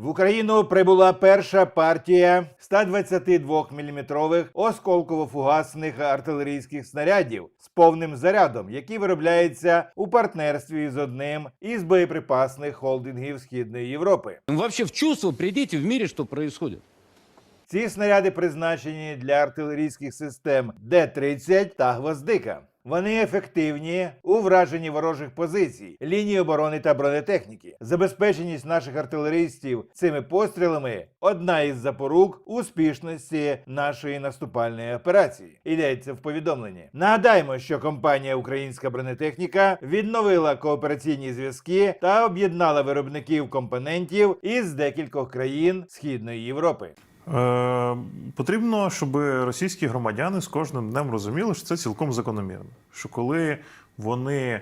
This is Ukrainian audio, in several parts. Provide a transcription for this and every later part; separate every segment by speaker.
Speaker 1: В Україну прибула перша партія 122-мм осколково-фугасних артилерійських снарядів з повним зарядом, які виробляються у партнерстві з одним із боєприпасних холдингів Східної Європи.
Speaker 2: Вообще в чувство придите в мире, что происходит.
Speaker 1: Ці снаряди призначені для артилерійських систем Д-30 та Гвоздика. Вони ефективні у враженні ворожих позицій, лінії оборони та бронетехніки. Забезпеченість наших артилеристів цими пострілами одна із запорук успішності нашої наступальної операції. Йдеться в повідомленні. Нагадаємо, що компанія Українська бронетехніка відновила коопераційні зв'язки та об'єднала виробників компонентів із декількох країн Східної Європи.
Speaker 3: Е, потрібно, щоб російські громадяни з кожним днем розуміли, що це цілком закономірно. Що коли вони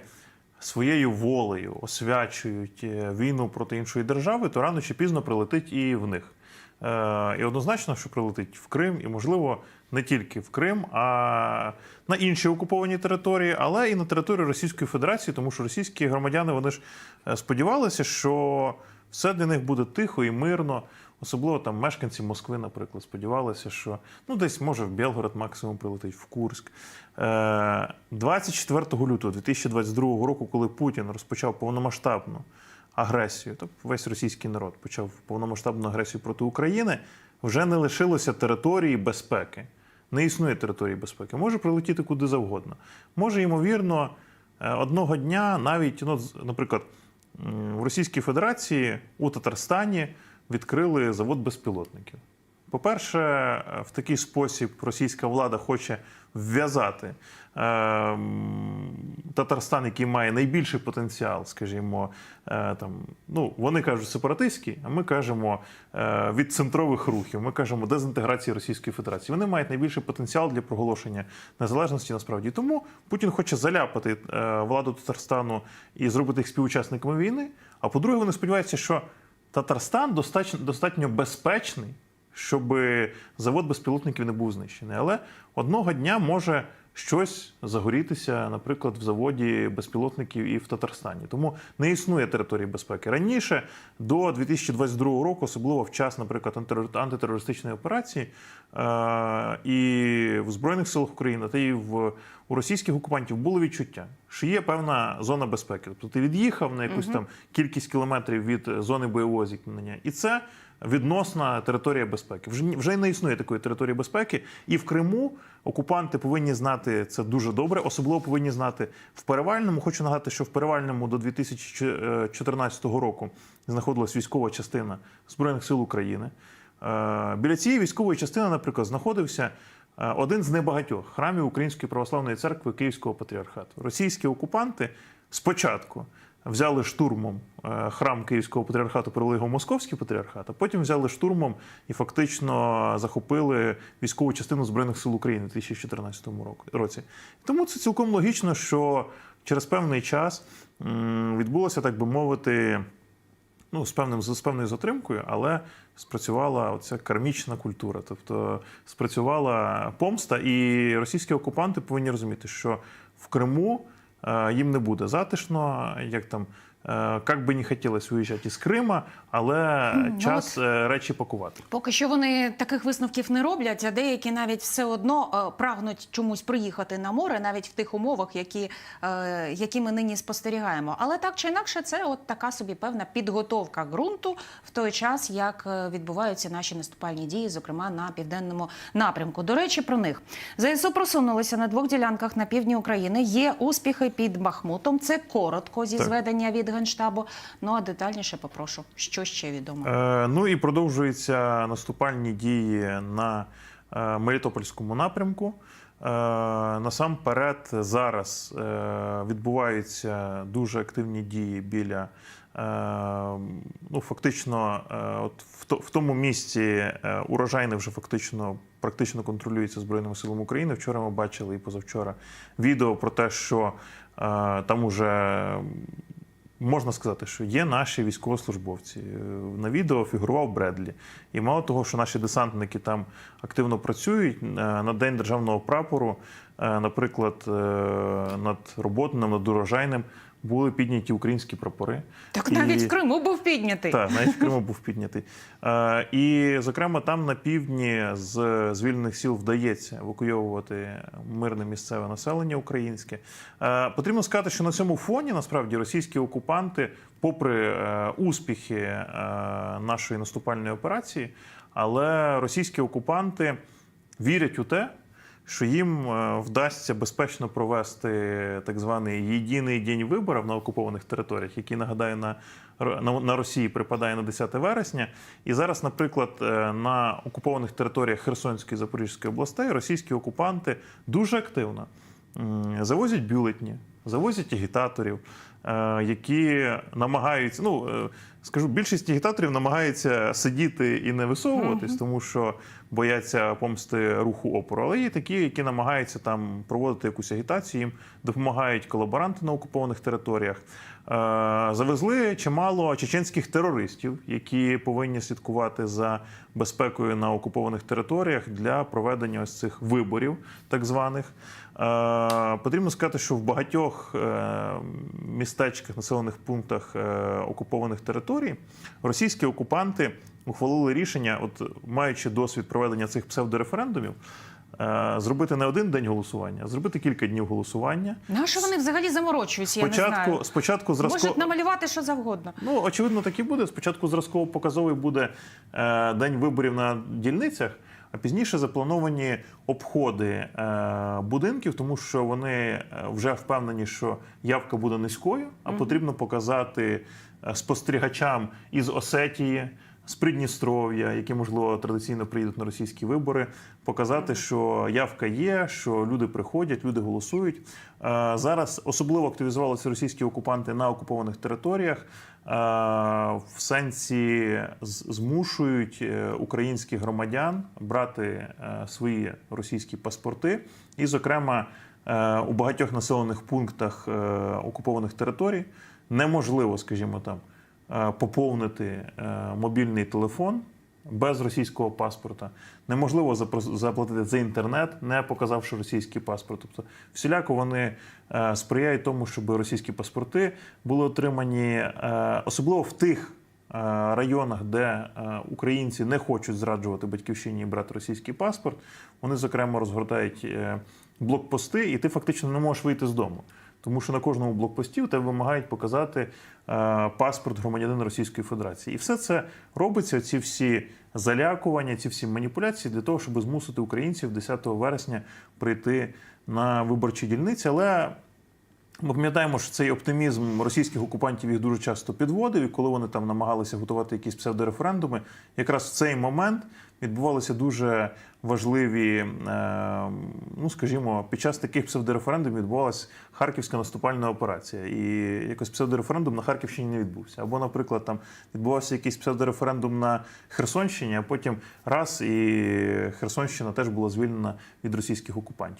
Speaker 3: своєю волею освячують е, війну проти іншої держави, то рано чи пізно прилетить і в них. Е, і однозначно, що прилетить в Крим, і, можливо, не тільки в Крим, а на інші окуповані території, але і на території Російської Федерації, тому що російські громадяни вони ж сподівалися, що все для них буде тихо і мирно. Особливо там мешканці Москви, наприклад, сподівалися, що ну десь може в Білгород максимум прилетить, в Курськ. Е, 24 лютого 2022 року, коли Путін розпочав повномасштабну агресію, тобто весь російський народ почав повномасштабну агресію проти України, вже не лишилося території безпеки. Не існує території безпеки. Може прилетіти куди завгодно. Може, ймовірно, е, одного дня навіть, ну, наприклад, в Російській Федерації у Татарстані відкрили завод безпілотників. По-перше, е, в такий спосіб російська влада хоче вв'язати ем, Татарстан, який має найбільший потенціал, скажімо, е, там, ну, вони кажуть сепаратистський, а ми кажемо е, від центрових рухів, ми кажемо дезінтеграції Російської Федерації. Вони мають найбільший потенціал для проголошення незалежності насправді. Тому Путін хоче заляпати е, владу Татарстану і зробити їх співучасниками війни. А по-друге, вони сподіваються, що Татарстан достатньо, достатньо безпечний, щоб завод безпілотників не був знищений. Але одного дня може щось загорітися, наприклад, в заводі безпілотників і в Татарстані. Тому не існує території безпеки. Раніше, до 2022 року, особливо в час, наприклад, антитер- антитерористичної операції, е- і в Збройних силах України, та й в у російських окупантів було відчуття, що є певна зона безпеки. Тобто ти від'їхав на якусь там кількість кілометрів від зони бойового зіткнення, і це відносна територія безпеки. Вже вже не існує такої території безпеки. І в Криму окупанти повинні знати це дуже добре. Особливо повинні знати в перевальному. Хочу нагадати, що в перевальному до 2014 року знаходилась військова частина збройних сил України. Е, Біля цієї військової частини, наприклад, знаходився е, один з небагатьох храмів Української православної церкви Київського патріархату. Російські окупанти спочатку взяли штурмом е, храм Київського патріархату, привели його в Московський патріархат, а потім взяли штурмом і фактично захопили військову частину Збройних сил України у 2014 року- році. Тому це цілком логічно, що через певний час відбулося, так би мовити, ну, з певним з певною затримкою, але спрацювала оця кармічна культура, тобто спрацювала помста, і російські окупанти повинні розуміти, що в Криму їм не буде затишно, як там. Е, Як би не хотілося виїжджати із Крима, але
Speaker 4: ну
Speaker 3: час е, речі пакувати.
Speaker 4: Поки що вони таких висновків не роблять, а деякі навіть все одно е, прагнуть чомусь приїхати на море, навіть в тих умовах, які, е, які ми нині спостерігаємо. Але так чи інакше, це от така собі певна підготовка ґрунту в той час, як е, відбуваються наші наступальні дії, зокрема на південному напрямку. До речі, про них ЗСУ просунулися на двох ділянках на півдні України. Є успіхи під Бахмутом. Це коротко зі
Speaker 3: Так.
Speaker 4: зведення від генштабу. Ну а детальніше попрошу, що ще відомо.
Speaker 3: Е, ну і продовжуються наступальні дії на е, Мелітопольському напрямку. Е, насамперед, зараз е, відбуваються дуже активні дії біля. е, Ну, фактично, е, от в, то- в тому місці е, урожайне вже фактично практично контролюється Збройними силами України. Вчора ми бачили і позавчора відео про те, що там уже можна сказати, що є наші військовослужбовці. Е, На відео фігурував Бредлі. І мало того, що наші десантники там активно працюють е, на День державного прапору, е, наприклад, над роботним, над урожайним, були підняті українські прапори.
Speaker 4: Так
Speaker 3: І-
Speaker 4: навіть в Криму був піднятий.
Speaker 3: так, навіть в Криму був піднятий. Е, і, зокрема, там на півдні з звільнених сіл вдається евакуйовувати мирне місцеве населення українське. Е, потрібно сказати, що на цьому фоні насправді російські окупанти, попри е, успіхи е, нашої наступальної операції, але російські окупанти вірять у те, що їм е, вдасться безпечно провести так званий єдиний день виборів на окупованих територіях, який нагадаю на, на, Росії припадає на 10 вересня. І зараз, наприклад, е, на окупованих територіях Херсонської і Запорізької областей російські окупанти дуже активно завозять бюлетні, завозять агітаторів, які намагаються, ну е, скажу, більшість агітаторів намагається сидіти і не висовуватись, тому що бояться помсти руху опору. Але є такі, які намагаються там проводити якусь агітацію, їм допомагають колаборанти на окупованих територіях. Е, Завезли чимало чеченських терористів, які повинні слідкувати за безпекою на окупованих територіях для проведення ось цих виборів, так званих. Е, Потрібно сказати, що в багатьох е, містечках, населених пунктах е, окупованих територій російські окупанти ухвалили рішення, от маючи досвід проведення цих псевдореферендумів, е, зробити не один день голосування, а зробити кілька днів голосування.
Speaker 4: На що вони взагалі заморочуються? Я не знаю.
Speaker 3: Спочатку, спочатку зразко...
Speaker 4: Можуть намалювати що завгодно.
Speaker 3: Ну, очевидно, так і буде. Спочатку зразково-показовий буде е, день виборів на дільницях, а пізніше заплановані обходи е, будинків, тому що вони е, вже впевнені, що явка буде низькою, а потрібно показати е, спостерігачам із Осетії. З Придністров'я, які можливо традиційно приїдуть на російські вибори, показати, що явка є, що люди приходять, люди голосують. Е, Зараз особливо активізувалися російські окупанти на окупованих територіях. Е, В сенсі змушують е, українських громадян брати свої російські паспорти, і, зокрема, у багатьох населених пунктах окупованих територій неможливо, скажімо там, поповнити е, мобільний телефон без російського паспорта. Неможливо заплатити за інтернет, не показавши російський паспорт. Тобто, всіляко вони е, сприяють тому, щоб російські паспорти були отримані, е, особливо в тих. е, Районах, де е, українці не хочуть зраджувати батьківщині і брати російський паспорт, вони зокрема розгортають е, блокпости, і ти фактично не можеш вийти з дому. Тому що на кожному блокпості у тебе вимагають показати е, паспорт громадянина Російської Федерації. І все це робиться, ці всі залякування, ці всі маніпуляції для того, щоб змусити українців 10 вересня прийти на виборчі дільниці. Але ми пам'ятаємо, що цей оптимізм російських окупантів їх дуже часто підводив, і коли вони там намагалися готувати якісь псевдореферендуми, якраз в цей момент відбувалися дуже важливі, е, ну скажімо, під час таких псевдореферендумів відбувалася харківська наступальна операція, і якось псевдореферендум на Харківщині не відбувся. Або, наприклад, там відбувався якийсь псевдореферендум на Херсонщині, а потім раз і Херсонщина теж була звільнена від російських окупантів.